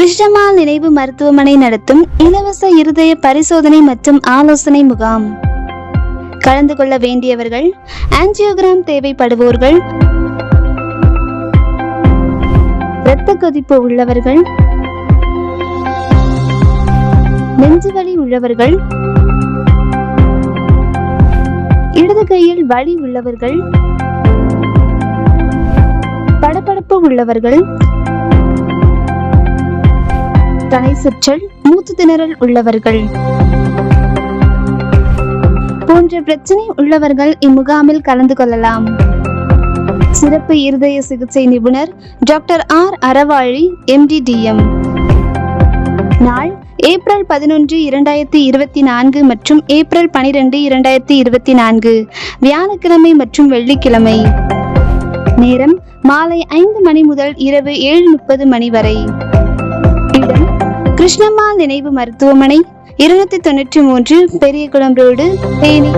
கிருஷ்ணமால் நினைவு மருத்துவமனை நடத்தும் இலவச இருதய பரிசோதனை மற்றும் ஆலோசனை முகாம். கலந்து கொள்ள வேண்டியவர்கள் ஆன்ஜியோகிராம் தேவைப்படுவோர்கள் இரத்த கொதிப்பு உள்ளவர்கள் நெஞ்சுவலி உள்ளவர்கள் இடது கையில் வலி உள்ளவர்கள் படபடப்பு உள்ளவர்கள் தலை சுற்றல் மூத்து திணறல் உள்ளவர்கள். போன்ற பிரச்சனை உள்ளவர்கள் இம்முகாமில் கலந்து கொள்ளலாம். சிறப்பு இருதய சிகிச்சை நிபுணர் டாக்டர் ஆர். அறவாழி எம்டிடிஎம் நாள் ஏப்ரல் பதினொன்று இரண்டாயிரத்தி இருபத்தி நான்கு மற்றும் ஏப்ரல் பனிரெண்டு இரண்டாயிரத்தி இருபத்தி நான்கு. வியாழக்கிழமை மற்றும் வெள்ளிக்கிழமை. நேரம் மாலை ஐந்து மணி முதல் இரவு ஏழு முப்பது மணி வரை. கிருஷ்ணம்மாள் நினைவு மருத்துவமனை இருநூத்தி தொண்ணூற்றி மூன்று பெரியகுளம் ரோடு தேனி.